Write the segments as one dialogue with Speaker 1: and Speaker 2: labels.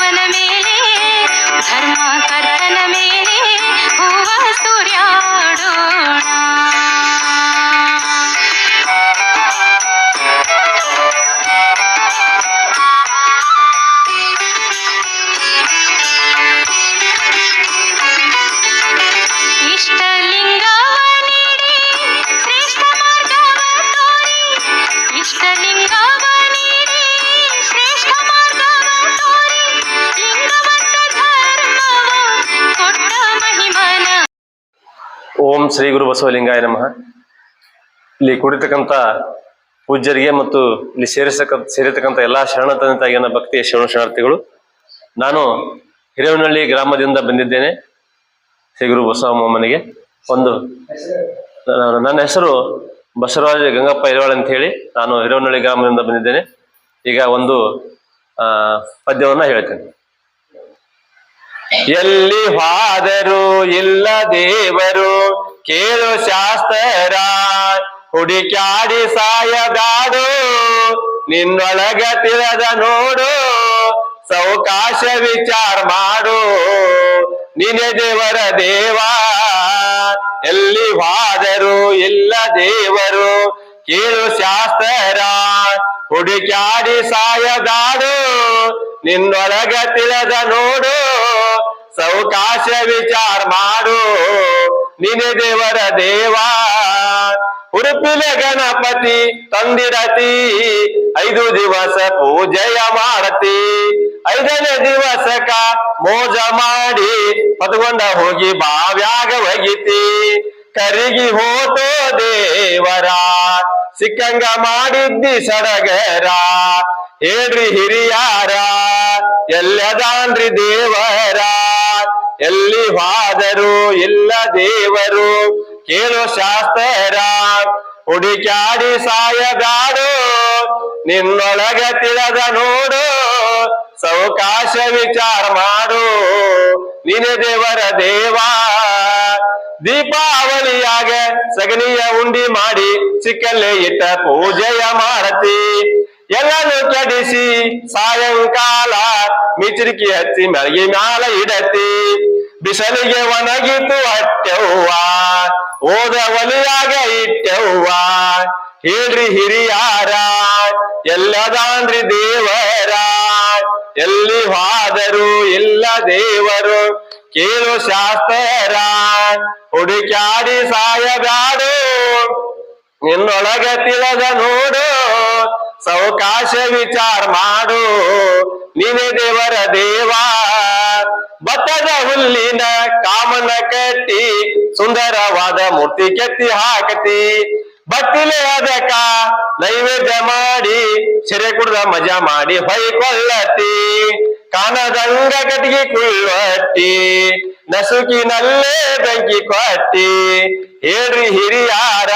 Speaker 1: वनमे ಓಂ ಶ್ರೀ ಗುರು ಬಸವಲಿಂಗಾಯ ನಮಃ. ಇಲ್ಲಿ ಕುಡಿತಕ್ಕಂಥ ಪೂಜ್ಯರಿಗೆ ಮತ್ತು ಇಲ್ಲಿ ಸೇರಿಸಕ, ಸೇರಿರ್ತಕ್ಕಂಥ ಎಲ್ಲಾ ಶರಣ ತಂದೆ ತಾಯಿಯನ್ನ ಭಕ್ತಿಯ ಶರಣ ಶರಣಾರ್ಥಿಗಳು. ನಾನು ಹಿರೇವನಹಳ್ಳಿ ಗ್ರಾಮದಿಂದ ಬಂದಿದ್ದೇನೆ. ಶ್ರೀ ಗುರು ಬಸವಮ್ಮನಿಗೆ ಒಂದು, ನನ್ನ- ಹೆಸರು ಬಸವರಾಜ ಗಂಗಪ್ಪ ಇರವಾಳ್ ಅಂತ ಹೇಳಿ ನಾನು ಹಿರೇವನಹಳ್ಳಿ ಗ್ರಾಮದಿಂದ ಬಂದಿದ್ದೇನೆ. ಈಗ ಒಂದು ಪದ್ಯವನ್ನ ಹೇಳ್ತೇನೆ. ಎಲ್ಲಿ ಹಾದರು ಇಲ್ಲ ದೇವರು, ಕೇಳು ಶಾಸ್ತ್ರ ಹುಡಿಕಾಡಿ ಸಾಯದಾಡು, ನಿನ್ನೊಳಗ ತಿಳದ ನೋಡು, ಸೌಕಾಶ ವಿಚಾರ ಮಾಡು. ನಿನೆ ದೇವರ ದೇವಾ, ಎಲ್ಲಿ ಹಾದರು ಇಲ್ಲ ದೇವರು, ಕೇಳು ಶಾಸ್ತ್ರ ಹುಡುಕಾಡಿ ಸಾಯದಾಡು, ನಿನ್ನೊಳಗ ತಿಳದ ನೋಡು. ಸೌಕಾಶ ವಿಚಾರ ಮಾಡು. ನಿನೆ ದೇವರ ದೇವಾ. ಉಡುಪಿನ ಗಣಪತಿ ತಂದಿರತಿ ಐದು ದಿವಸ ಪೂಜೆಯ ಮಾಡತಿ ಐದನೇ ದಿವಸಕ ಮೋಜ ಮಾಡಿ ಪದಗೊಂಡ ಹೋಗಿ ಬಾವ್ಯಾಗ ಒಗಿತಿ. ಕರಿಗಿ ಹೋತೋ ದೇವರ. ಸಿಕ್ಕಂಗ ಮಾಡಿದ್ದಿ ಸಡಗರ. ಹೇಳ್ರಿ ಹಿರಿಯಾರ, ಎಲ್ಲದಾನ್ರಿ ದೇವರ, ಎಲ್ಲಿ ವಾದರು ಇಲ್ಲ ದೇವರು, ಕೇಳು ಶಾಸ್ತ್ರ, ಹುಡುಕ್ಯಾಡಿ ಸಾಯಗಾಡು, ನಿನ್ನೊಳಗ ತಿಳದ ನೋಡು ಸೌಕಾಶ ವಿಚಾರ ಮಾಡು, ನೀನೆ ದೇವರ ದೇವಾ. ದೀಪಾವಳಿಯಾಗ ಸಗಣಿಯ ಉಂಡಿ ಮಾಡಿ ಚಿಕ್ಕಲ್ಲೇ ಇಟ್ಟ ಪೂಜೆಯ ಮಾಡತಿ ಎಲ್ಲಾನು ಕಡಿಸಿ ಸಾಯಂಕಾಲ ಮಿಚಿರಿಕಿ ಹಚ್ಚಿ ಮೆಳಗಿ ಮ್ಯಾಲ ಇಡತಿ ಬಿಸಲಿಗೆ ಒಣಗಿತು ಅಟ್ಟೆವ್ವ ಓದ ಒಲಿಯಾಗ ಇಟ್ಟೆವ್ವ. ಹೇಳ್ರಿ ಹಿರಿಯಾರ, ಎಲ್ಲದಾಂದ್ರಿ ದೇವರ. ಎಲ್ಲಿ ಹೋದರು ಇಲ್ಲ ದೇವರು, ಕೇಳು ಶಾಸ್ತ್ರ. ಹುಡುಕ್ಯಾಡಿ ಸಾಯಬಾಡು ನಿನ್ನೊಳಗ ತಿಳದ ನೋಡು. ಸೌಕಾಶ ವಿಚಾರ ಮಾಡು. ನೀನೇ ದೇವರ ದೇವ. ಬತ್ತದ ಹುಲ್ಲಿನ ಕಾಮನ ಕಟ್ಟಿ, ಸುಂದರವಾದ ಮೂರ್ತಿ ಕೆತ್ತಿ ಹಾಕತಿ. ಬತ್ತಿಲೆ ಅದಕ್ಕ ನೈವೇದ್ಯ ಮಾಡಿ, ಸೆರೆ ಕುಡ್ದ ಮಜಾ ಮಾಡಿ ಹೊಯ್ಕೊಳ್ಳತಿ ಕಾನದಂಗ ಕಟ್ಟಿಗೆ ಕುಳ್ಳಟ್ಟಿ ನಸುಕಿನಲ್ಲೇ ಬೆಂಕಿ ಕೊಟ್ಟಿ. ಹೇಳ್ರಿ ಹಿರಿಯಾರ,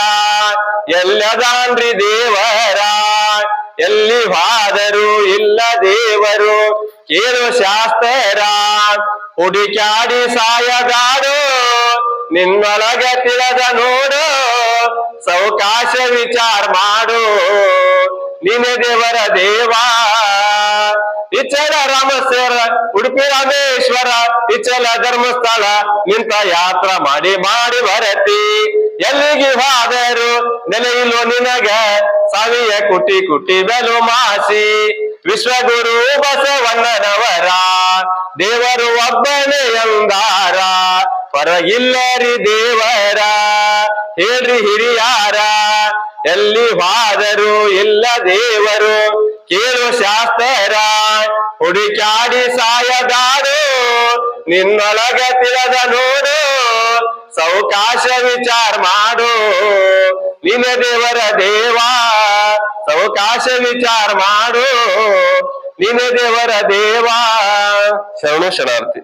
Speaker 1: ಎಲ್ಲದಾನ್ರಿ ದೇವರ. ಎಲ್ಲಿ ವಾದರು ಇಲ್ಲ ದೇವರು, ಕೇಳು ಶಾಸ್ತ್ರ ಹುಡಿಕಾಡಿ ಸಾಯಗಾಡು, ನಿನ್ನೊಳಗ ತಿಳದ ನೋಡು, ಸೌಕಾಶ ವಿಚಾರ ಮಾಡು. ನಿನ್ನ ದೇವರ ದೇವಾ. ಇಚ್ಛರ ರಾಮೇಶ್ವರ ಉಡುಪಿ ರಾಮೇಶ್ವರ ಇಚ್ಚಲ ಧರ್ಮಸ್ಥಳ, ನಿಂತ ಯಾತ್ರ ಮಾಡಿ ಮಾಡಿ ಬರತಿ. ಎಲ್ಲಿಗೆ ಹಾದರು ನೆಲೆಯಿಲ್ಲ ನಿನಗ, ಸವಿಯ ಕುಟಿ ಕುಟಿ ಬೆಲು ಮಾಸಿ. ವಿಶ್ವಗುರು ಬಸವಣ್ಣನವರ, ದೇವರು ಒಬ್ಬನೇ ಎಂದಾರ. ಹೊರಗಿಲ್ಲರಿ ದೇವರ, ಹೇಳ್ರಿ ಹಿರಿಯಾರ. ಎಲ್ಲಿ ಹಾದರು ಇಲ್ಲ ದೇವರು, ಕೇಳು ಶಾಸ್ತ್ರ. ಹುಡುಕಾಡಿ ಸಾಯದಾಡು ನಿನ್ನೊಳಗ ತಿಳದ ನೋಡು ಸೌಕಾಶ ವಿಚಾರ ಮಾಡು ನಿನ್ನ ದೇವರ ದೇವಾ ಸೌಕಾಶ ವಿಚಾರ ಮಾಡು ನಿನ್ನ ದೇವರ ದೇವಾ ಶರಣು ಶರಣಾರ್ಥಿ